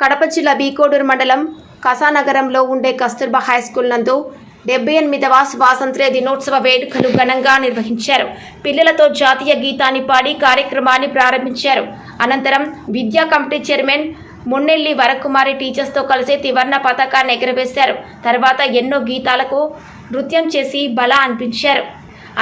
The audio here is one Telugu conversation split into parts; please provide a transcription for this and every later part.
కడప జిల్లా బీకోడూరు మండలం కసానగరంలో ఉండే కస్తూర్బా హై స్కూల్ నందు డెబ్బై ఎనిమిదవ స్వాతంత్ర్య దినోత్సవ వేడుకలు ఘనంగా నిర్వహించారు. పిల్లలతో జాతీయ గీతాన్ని పాడి కార్యక్రమాన్ని ప్రారంభించారు. అనంతరం విద్యా కమిటీ చైర్మన్ మున్నెల్లి వరకుమారి టీచర్స్తో కలిసి త్రివర్ణ పతాకాన్ని ఎగరవేశారు. తర్వాత ఎన్నో గీతాలకు నృత్యం చేసి బల అనిపించారు.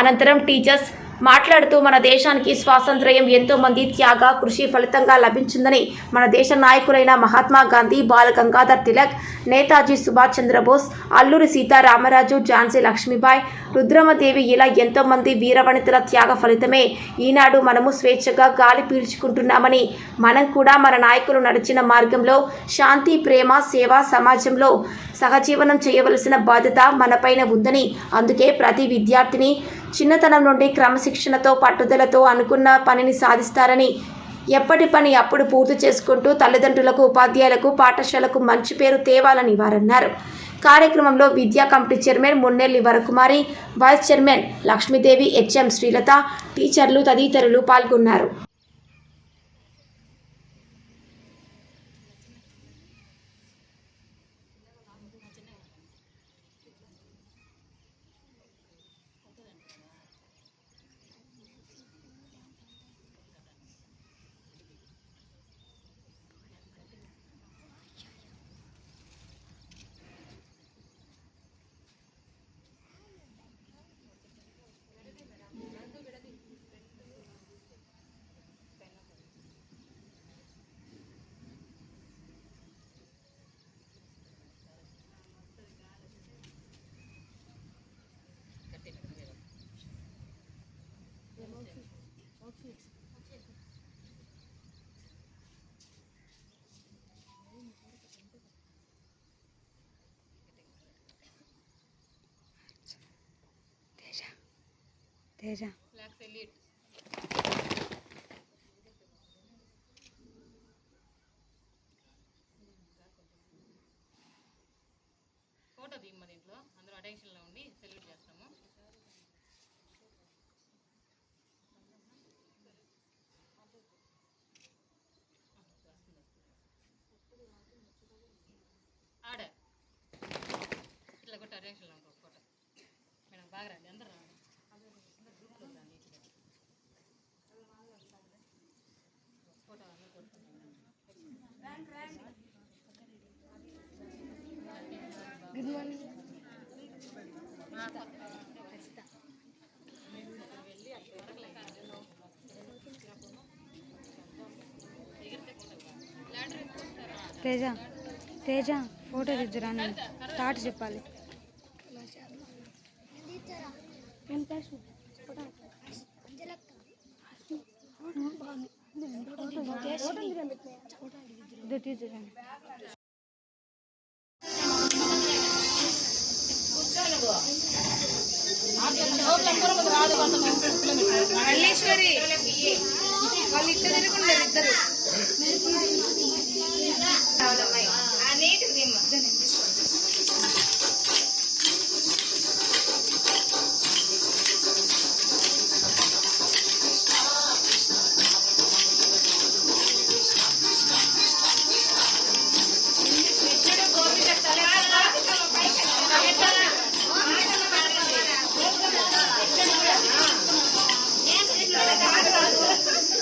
అనంతరం టీచర్స్ మాట్లాడుతూ మన దేశానికి స్వాతంత్ర్యం ఎంతో మంది త్యాగ కృషి ఫలితంగా లభించిందని మన దేశ నాయకులైన మహాత్మా గాంధీ బాల గంగాధర్ తిలక్ నేతాజీ సుభాష్ చంద్రబోస్ అల్లూరి సీతారామరాజు ఝాన్సీ లక్ష్మీబాయి రుద్రమదేవి ఇలా ఎంతో మంది వీరవనితల త్యాగ ఫలితమే ఈనాడు మనము స్వేచ్ఛగా గాలి పీల్చుకుంటున్నామని మనం కూడా మన నాయకులు నడిచిన మార్గంలో శాంతి ప్రేమ సేవ సమాజంలో సహజీవనం చేయవలసిన బాధ్యత మనపైన ఉందని అందుకే ప్రతి విద్యార్థిని చిన్నతనం నుండి క్రమశిక్షణతో పట్టుదలతో అనుకున్న పనిని సాధిస్తారని. ఎప్పటి పని అప్పుడు పూర్తి చేసుకుంటూ తల్లిదండ్రులకు ఉపాధ్యాయులకు పాఠశాలకు మంచి పేరు తేవాలని వారన్నారు. కార్యక్రమంలో విద్యా committee chairman Munnelli Varakumari vice chairman Lakshmidevi HM Srilatha టీచర్లు తదితరులు పాల్గొన్నారు. తేజ ఫోటో తీయమ్మ దీంట్లో అందరూ అటెన్షన్లో ఉండి సెల్యూట్ చేస్తాము ఆడే ఇట్లా కొట్టి అటెన్షన్లో ఉంటాం ఫోటో మేడం బాగా రండి అందరూ రండి అందరూ గ్రూప్లో రండి ఫోటో అందరూ కొట్టుకుంటాం good morning Teja Teja photo తెచ్చురా నేను. థాట్ చెప్పాలి. మల్లేశ్వరి వాళ్ళు ఇద్దరు తిరుగుండదు ఇద్దరు మనము Yes.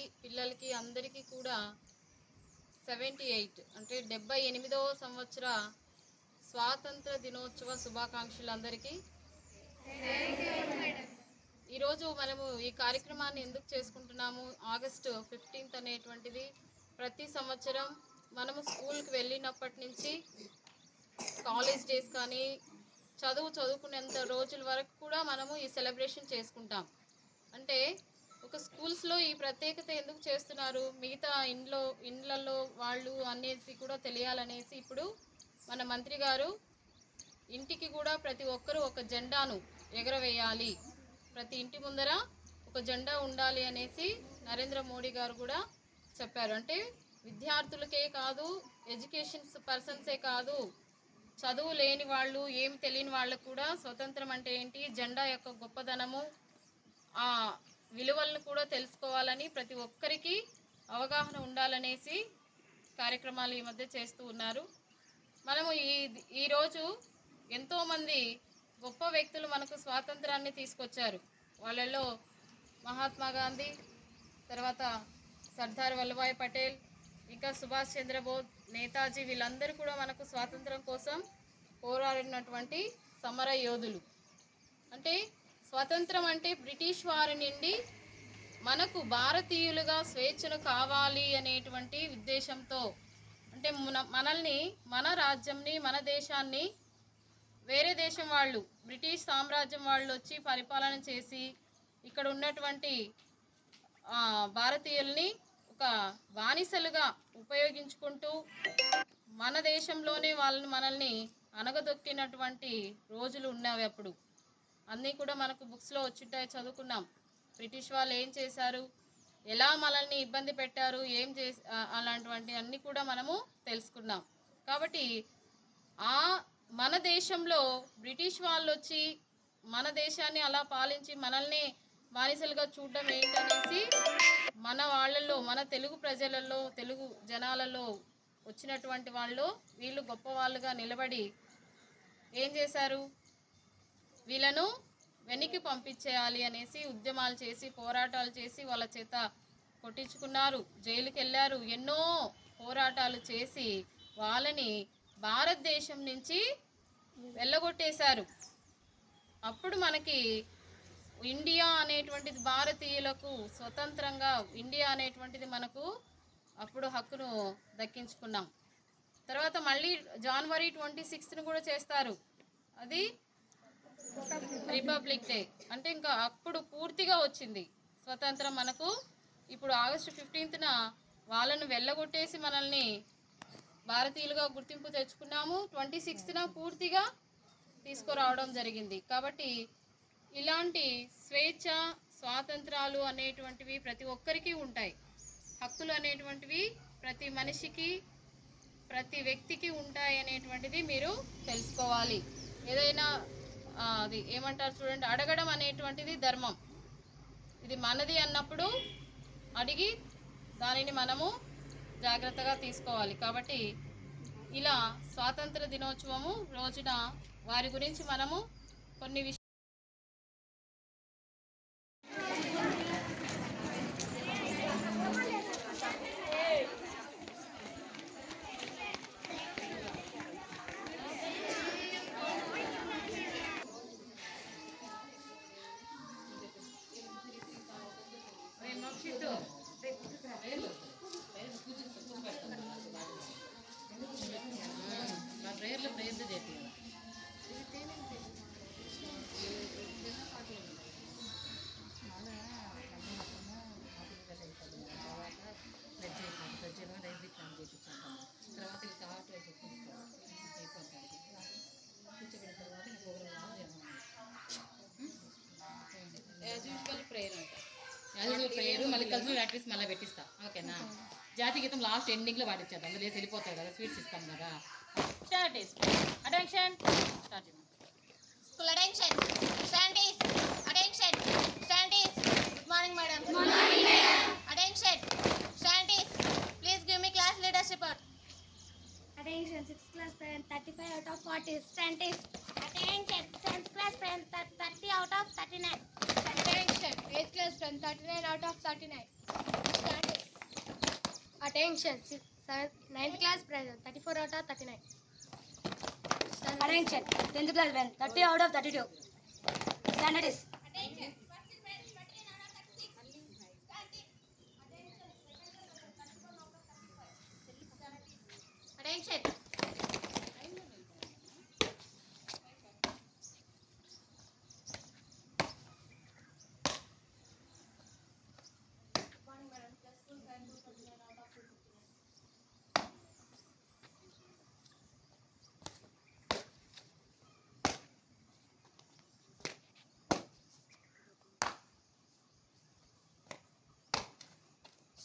మేడం పిల్లలకి అందరికీ కూడా సెవెంటీ ఎయిట్ అంటే డెబ్బై ఎనిమిదవ సంవత్సర స్వాతంత్ర దినోత్సవ శుభాకాంక్షలు అందరికీ. ఈరోజు మనము ఈ కార్యక్రమాన్ని ఎందుకు చేసుకుంటున్నాము? ఆగస్టు ఫిఫ్టీన్త్ అనేటువంటిది ప్రతి సంవత్సరం మనము స్కూల్కి వెళ్ళినప్పటి నుంచి కాలేజ్ డేస్ కానీ చదువు చదువుకునేంత రోజుల వరకు కూడా మనము ఈ సెలబ్రేషన్ చేసుకుంటాం. అంటే ఒక స్కూల్స్లో ఈ ప్రత్యేకత ఎందుకు చేస్తున్నారు? మిగతా ఇండ్లో ఇండ్లలో వాళ్ళు అనేసి కూడా తెలియాలనేసి ఇప్పుడు మన మంత్రి గారు ఇంటికి కూడా ప్రతి ఒక్కరూ ఒక జెండాను ఎగరవేయాలి. ప్రతి ఇంటి ముందర ఒక జెండా ఉండాలి అనేసి నరేంద్ర మోడీ గారు కూడా చెప్పారు. అంటే విద్యార్థులకే కాదు ఎడ్యుకేషన్ పర్సన్సే కాదు చదువు లేని వాళ్ళు ఏం తెలియని వాళ్ళకు కూడా స్వతంత్రం అంటే ఏంటి? జెండా యొక్క గొప్పదనము ఆ విలువలను కూడా తెలుసుకోవాలని ప్రతి ఒక్కరికి అవగాహన ఉండాలనేసి కార్యక్రమాలు ఈ మధ్య చేస్తూ ఉన్నారు. మనము ఈ ఈరోజు ఎంతోమంది గొప్ప వ్యక్తులు మనకు స్వాతంత్రాన్ని తీసుకొచ్చారు. వాళ్ళలో మహాత్మా గాంధీ తర్వాత సర్దార్ వల్లభాయ్ పటేల్ ఇంకా సుభాష్ చంద్రబోస్ నేతాజీ వీళ్ళందరూ కూడా మనకు స్వాతంత్రం కోసం పోరాడినటువంటి సమర యోధులు అంటే స్వతంత్రం అంటే బ్రిటిష్ వారి నుండి మనకు భారతీయులుగా స్వేచ్ఛను కావాలి అనేటువంటి ఉద్దేశంతో అంటే మన మనల్ని మన రాజ్యంని మన దేశాన్ని వేరే దేశం వాళ్ళు బ్రిటిష్ సామ్రాజ్యం వాళ్ళు వచ్చి పరిపాలన చేసి ఇక్కడ ఉన్నటువంటి భారతీయుల్ని ఒక బానిసలుగా ఉపయోగించుకుంటూ మన దేశంలోనే వాళ్ళని మనల్ని అనగదొక్కినటువంటి రోజులు ఉన్నవి అప్పుడు. అన్నీ కూడా మనకు బుక్స్లో వచ్చింటాయి చదువుకున్నాం. బ్రిటిష్ వాళ్ళు ఏం చేశారు? ఎలా మనల్ని ఇబ్బంది పెట్టారు? ఏం చే అలాంటివంటి అన్నీ కూడా మనము తెలుసుకున్నాం. కాబట్టి ఆ మన దేశంలో బ్రిటిష్ వాళ్ళు వచ్చి మన దేశాన్ని అలా పాలించి మనల్ని బానిసలుగా చూడడం ఏంటనేసి మన వాళ్ళల్లో మన తెలుగు ప్రజలలో తెలుగు జనాలలో వచ్చినటువంటి వాళ్ళు వీళ్ళు గొప్ప వాళ్ళుగా నిలబడి ఏం చేశారు? వీళ్ళను వెనక్కి పంపించేయాలి అనేసి ఉద్యమాలు చేసి పోరాటాలు చేసి వాళ్ళ చేత కొట్టించుకున్నారు. జైలుకి వెళ్ళారు ఎన్నో పోరాటాలు చేసి వాళ్ళని భారతదేశం నుంచి వెళ్ళగొట్టేశారు. అప్పుడు మనకి ఇండియా అనేటువంటిది భారతీయులకు స్వతంత్రంగా ఇండియా అనేటువంటిది మనకు అప్పుడు హక్కును దక్కించుకున్నాం. తర్వాత మళ్ళీ జనవరి ట్వంటీ సిక్స్త్ని కూడా చేస్తారు. అది రిపబ్లిక్ డే. అంటే ఇంకా అప్పుడు పూర్తిగా వచ్చింది స్వతంత్రం మనకు. ఇప్పుడు ఆగస్టు ఫిఫ్టీన్త్న వాళ్ళను వెళ్ళగొట్టేసి మనల్ని భారతీయులుగా గుర్తింపు తెచ్చుకున్నాము. ట్వంటీ సిక్స్త్న పూర్తిగా తీసుకురావడం జరిగింది. కాబట్టి ఇలాంటి స్వేచ్ఛ స్వాతంత్రాలు అనేటువంటివి ప్రతి ఒక్కరికి ఉంటాయి. హక్కులు అనేటువంటివి ప్రతి మనిషికి ప్రతి వ్యక్తికి ఉంటాయి అనేటువంటిది మీరు తెలుసుకోవాలి. ఏదైనా అది ఏమంటారు చూడండి అడగడం అనేటువంటిది ధర్మం. ఇది మనది అన్నప్పుడు అడిగి దానిని మనము జాగ్రత్తగా తీసుకోవాలి. కాబట్టి ఇలా స్వాతంత్ర దినోత్సవము రోజున వారి గురించి మనము కొన్ని యాజుల ప్రేయర్ మళ్ళీ కల్చరల్ యాక్టివిటీస్ మళ్ళీ పెట్టిస్తా ఓకేనా జాతీయ గీతం లాస్ట్ ఎండింగ్లో పాటించేద్దాం అందులో వేసి వెళ్ళిపోతాయి కదా స్వీట్స్ ఇస్తాం కదా start attention start School attention. Scientists. Attention. Scientists. Good morning, madam. Good morning, madam. Attention. Scientists. Please give me class leadership report. Attention, 6th class parent, 35 out Attention, 9th class parent, 34 out of 39. Attention, 10th class parent, 30 out of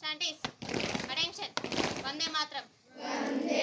శాంటీస్ అటెన్షన్ వందే మాత్రం. వందే